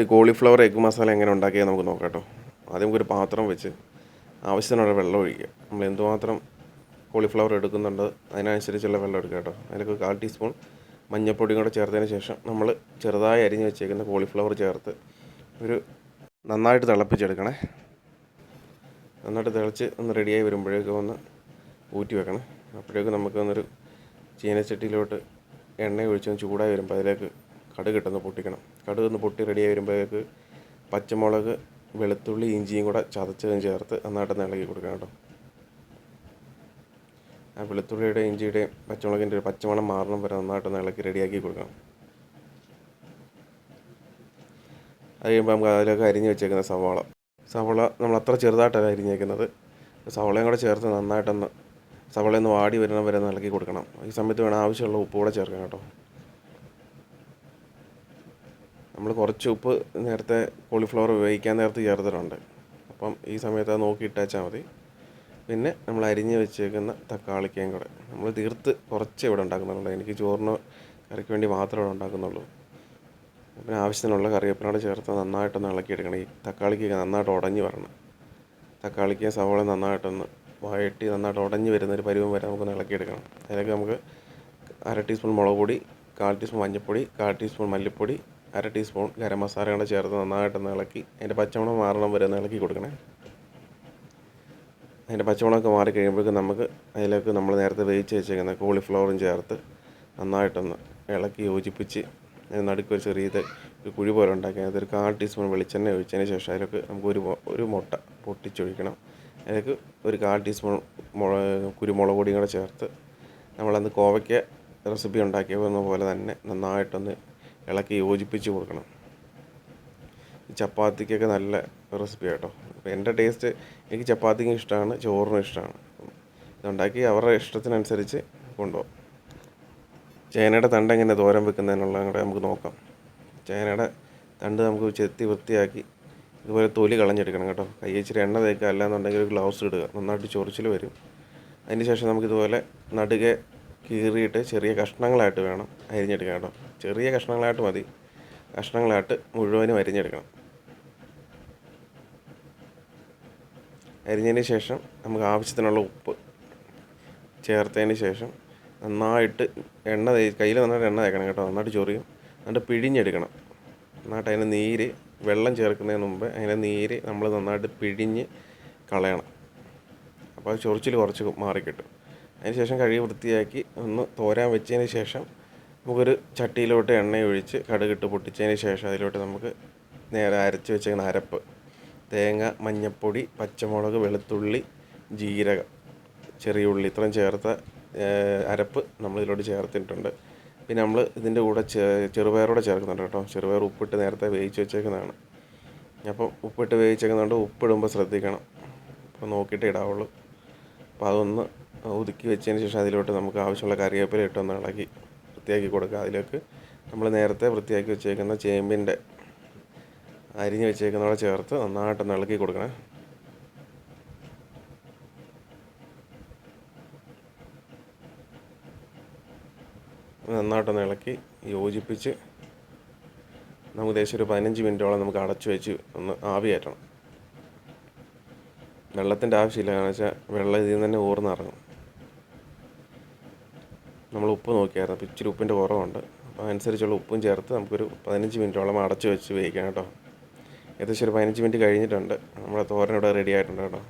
ഈ cauliflower egg masala എങ്ങനെ ഉണ്ടാക്കിയാൽ നമുക്ക് നോക്കാം കേട്ടോ. ആദ്യം നമുക്കൊരു പാത്രം വെച്ച് ആവശ്യത്തിനുള്ള വെള്ളം ഒഴിക്കുക. നമ്മൾ എന്തുമാത്രം കോളിഫ്ലവർ എടുക്കുന്നുണ്ട് അതിനനുസരിച്ചുള്ള വെള്ളം എടുക്കുക കേട്ടോ. അതിലേക്ക് കാൽ ടീസ്പൂൺ മഞ്ഞൾപ്പൊടിയും കൂടെ ചേർത്തതിന് ശേഷം നമ്മൾ ചെറുതായി അരിഞ്ഞ് വെച്ചേക്കുന്ന കോളിഫ്ലവർ ചേർത്ത് ഒരു നന്നായിട്ട് തിളപ്പിച്ചെടുക്കണേ. നന്നായിട്ട് തിളച്ച് ഒന്ന് റെഡിയായി വരുമ്പോഴേക്കും ഒന്ന് ഊറ്റി വെക്കണേ. അപ്പോഴേക്കും നമുക്കൊന്നൊരു ചീനച്ചട്ടിയിലോട്ട് എണ്ണ ഒഴിച്ചൊന്ന് ചൂടായി വരുമ്പോൾ അതിലേക്ക് കടുക് ഇട്ടൊന്ന് പൊട്ടിക്കണം. കടുക് ഒന്ന് പൊട്ടി റെഡിയായി വരുമ്പോഴേക്ക് പച്ചമുളക് വെളുത്തുള്ളി ഇഞ്ചിയും കൂടെ ചതച്ചതും ചേർത്ത് നന്നായിട്ടൊന്ന് ഇളകി കൊടുക്കണം കേട്ടോ. ആ വെളുത്തുള്ളിയുടെ ഇഞ്ചിയുടെയും പച്ചമുളകിന്റെ ഒരു പച്ചമണം മാറണം വരെ നന്നായിട്ടൊന്ന് ഇളക്കി റെഡിയാക്കി കൊടുക്കണം. അത് കഴിയുമ്പോൾ നമുക്ക് അതിലൊക്കെ അരിഞ്ഞ് വെച്ചേക്കുന്ന സവാള. സവാള നമ്മൾ അത്ര ചെറുതായിട്ടല്ല അരിഞ്ഞേക്കുന്നത്. സവാളയും കൂടെ ചേർത്ത് നന്നായിട്ടൊന്ന് സവാളയൊന്ന് വാടി വരുന്ന വരെ ഇളക്കി കൊടുക്കണം. ഈ സമയത്ത് വേണം ആവശ്യമുള്ള ഉപ്പ് കൂടെ ചേർക്കണം കേട്ടോ. നമ്മൾ കുറച്ച് ഉപ്പ് നേരത്തെ കോളിഫ്ലവർ ഉപയോഗിക്കാൻ നേരത്ത് ചേർത്തിട്ടുണ്ട്. അപ്പം ഈ സമയത്ത് അത് നോക്കി ഇട്ടാച്ചാൽ മതി. പിന്നെ നമ്മൾ അരിഞ്ഞ് വെച്ചേക്കുന്ന തക്കാളിക്കയും കൂടെ. നമ്മൾ തീർത്ത് കുറച്ച് ഇവിടെ ഉണ്ടാക്കുന്നുള്ളൂ. എനിക്ക് ചോറിന് കറിക്ക് വേണ്ടി മാത്രമേ ഇവിടെ ഉണ്ടാക്കുന്നുള്ളൂ. പിന്നെ ആവശ്യത്തിനുള്ള കറിവേപ്പിനോട് ചേർത്ത് നന്നായിട്ടൊന്ന് ഇളക്കിയെടുക്കണം. ഈ തക്കാളിക്കൊക്കെ നന്നായിട്ട് ഉടഞ്ഞ് വരണം. തക്കാളിക്ക് സവോള നന്നായിട്ടൊന്ന് വഴറ്റി നന്നായിട്ട് ഉടഞ്ഞ് വരുന്ന ഒരു പരുവം വരെ നമുക്കൊന്ന് ഇളക്കിയെടുക്കണം. അതിലേക്ക് നമുക്ക് അര ടീസ്പൂൺ മുളക് പൊടി കാൽ ടീസ്പൂൺ മഞ്ഞൾപ്പൊടി കാൽ ടീസ്പൂൺ മല്ലിപ്പൊടി അര ടീസ്പൂൺ ഗരം മസാല കൂടെ ചേർത്ത് നന്നായിട്ടൊന്ന് ഇളക്കി. അതിന്റെ പച്ചമുളക് മാറണം വരെ ഒന്ന് ഇളക്കി കൊടുക്കണേ. അതിന്റെ പച്ചമുളകൊക്കെ മാറി കഴിയുമ്പോഴേക്കും നമുക്ക് അതിലേക്ക് നമ്മൾ നേരത്തെ വേവിച്ച് വെച്ചേക്കുന്ന കോളിഫ്ലവറും ചേർത്ത് നന്നായിട്ടൊന്ന് ഇളക്കി യോജിപ്പിച്ച് നടുക്ക് ഒരു ചെറിയത് ഒരു കുഴി പോലെ ഉണ്ടാക്കി. അതൊരു കാൽ ടീസ്പൂൺ വെളിച്ചെണ്ണ ഒഴിച്ചതിന് ശേഷം അതിലേക്ക് നമുക്ക് ഒരു ഒരു മുട്ട പൊട്ടിച്ചൊഴിക്കണം. അതിലേക്ക് ഒരു കാൽ ടീസ്പൂൺ മുള കുരുമുളക് പൊടിയും കൂടെ ചേർത്ത് നമ്മളന്ന് കോവയ്ക്ക റെസിപ്പി ഉണ്ടാക്കിയ പോലെ തന്നെ നന്നായിട്ടൊന്ന് ഇളക്കി യോജിപ്പിച്ച് കൊടുക്കണം. ചപ്പാത്തിക്കൊക്കെ നല്ല റെസിപ്പി കേട്ടോ അപ്പോൾ എന്റെ ടേസ്റ്റ് എനിക്ക് ചപ്പാത്തിക്കും ഇഷ്ടമാണ് ചോറിനും ഇഷ്ടമാണ് ഇതുണ്ടാക്കി അവരുടെ ഇഷ്ടത്തിനനുസരിച്ച് കൊണ്ടുപോകും. ചേനയുടെ തണ്ട് എങ്ങനെ തോരൻ വെക്കുന്നതിനുള്ള കൂടെ നമുക്ക് നോക്കാം. ചേനയുടെ തണ്ട് നമുക്ക് ചെത്തി വൃത്തിയാക്കി ഇതുപോലെ തൊലി കളഞ്ഞെടുക്കണം കേട്ടോ. കൈ ഇച്ചിരി എണ്ണ തേക്കുക അല്ലാന്നുണ്ടെങ്കിൽ ഒരു ഗ്ലൗസ് ഇടുക. നന്നായിട്ട് ചൊറിച്ചിൽ വരും. അതിന് ശേഷം നമുക്കിതുപോലെ നടുകെ കീറിയിട്ട് ചെറിയ കഷ്ണങ്ങളായിട്ട് വേണം അരിഞ്ഞെടുക്കാൻ കേട്ടോ ചെറിയ കഷ്ണങ്ങളായിട്ട് മതി. കഷ്ണങ്ങളായിട്ട് മുഴുവനും അരിഞ്ഞെടുക്കണം. അരിഞ്ഞതിന് ശേഷം നമുക്ക് ആവശ്യത്തിനുള്ള ഉപ്പ് ചേർത്തതിന് ശേഷം നന്നായിട്ട് എണ്ണ തേ കയ്യിൽ നന്നായിട്ട് എണ്ണ തേക്കണം കേട്ടോ. നന്നായിട്ട് ചൊറിയും. എന്നിട്ട് പിഴിഞ്ഞെടുക്കണം. നന്നായിട്ട് അതിന്റെ നീര് വെള്ളം ചേർക്കുന്നതിന് മുമ്പ് അതിന്റെ നീര് നമ്മൾ നന്നായിട്ട് പിഴിഞ്ഞ് കളയണം. അപ്പോൾ അത് ചൊറിച്ചിൽ കുറച്ച് മാറിക്കിട്ടും. അതിന് ശേഷം കഴുകി വൃത്തിയാക്കി ഒന്ന് തോരാൻ വെച്ചതിന് ശേഷം നമുക്കൊരു ചട്ടിയിലോട്ട് എണ്ണ ഒഴിച്ച് കടുകിട്ട് പൊട്ടിച്ചതിന് ശേഷം അതിലോട്ട് നമുക്ക് നേരെ അരച്ച് വെച്ചേക്കുന്ന അരപ്പ്. തേങ്ങ മഞ്ഞൾപ്പൊടി പച്ചമുളക് വെളുത്തുള്ളി ജീരകം ചെറിയ ഉള്ളി ഇത്രയും ചേർത്ത അരപ്പ് നമ്മൾ ഇതിലോട്ട് ചേർത്തിട്ടുണ്ട്. പിന്നെ നമ്മൾ ഇതിന്റെ കൂടെ ചെറുപയറൂടെ ചേർക്കുന്നുണ്ട് കേട്ടോ. ചെറുപയർ ഉപ്പിട്ട് നേരത്തെ വേവിച്ച് വെച്ചേക്കുന്നതാണ്. അപ്പം ഉപ്പിട്ട് വേവിച്ചേക്കുന്നതുകൊണ്ട് ഉപ്പിടുമ്പോൾ ശ്രദ്ധിക്കണം. അപ്പോൾ നോക്കിയിട്ട് ഇടാവുള്ളൂ. അപ്പോൾ അതൊന്ന് ഒതുക്കി വെച്ചതിന് ശേഷം അതിലോട്ട് നമുക്ക് ആവശ്യമുള്ള കറിവേപ്പില ഇട്ടൊന്ന് ഇളക്കി വൃത്തിയാക്കി കൊടുക്കുക. അതിലേക്ക് നമ്മൾ നേരത്തെ വൃത്തിയാക്കി വെച്ചേക്കുന്ന ചേമ്പിന്റെ അരിഞ്ഞ് വെച്ചേക്കുന്നതോടെ ചേർത്ത് നന്നായിട്ടൊന്ന് ഇളക്കി കൊടുക്കണേ. നന്നായിട്ടൊന്ന് ഇളക്കി യോജിപ്പിച്ച് നമുക്ക് ഏകദേശം ഒരു പതിനഞ്ച് മിനിറ്റോളം നമുക്ക് അടച്ചു വെച്ച് ഒന്ന് ആവി കയറ്റണം. വെള്ളത്തിന്റെ ആവശ്യമില്ല കാരണം വെച്ചാൽ വെള്ളം ഇതിൽ നിന്ന് തന്നെ ഊർന്നിറങ്ങും നമ്മൾ ഉപ്പ് നോക്കിയായിരുന്നു. അപ്പോൾ ഇച്ചിരി ഉപ്പിന്റെ കുറവുണ്ട്. അപ്പോൾ അതനുസരിച്ചുള്ള ഉപ്പും ചേർത്ത് നമുക്കൊരു പതിനഞ്ച് മിനിറ്റോളം അടച്ചു വെച്ച് വേവിക്കാം കേട്ടോ. ഏകദേശം ഒരു പതിനഞ്ച് മിനിറ്റ് കഴിഞ്ഞിട്ടുണ്ട്. നമ്മുടെ തോരൻ ഇവിടെ റെഡി ആയിട്ടുണ്ട് കേട്ടോ.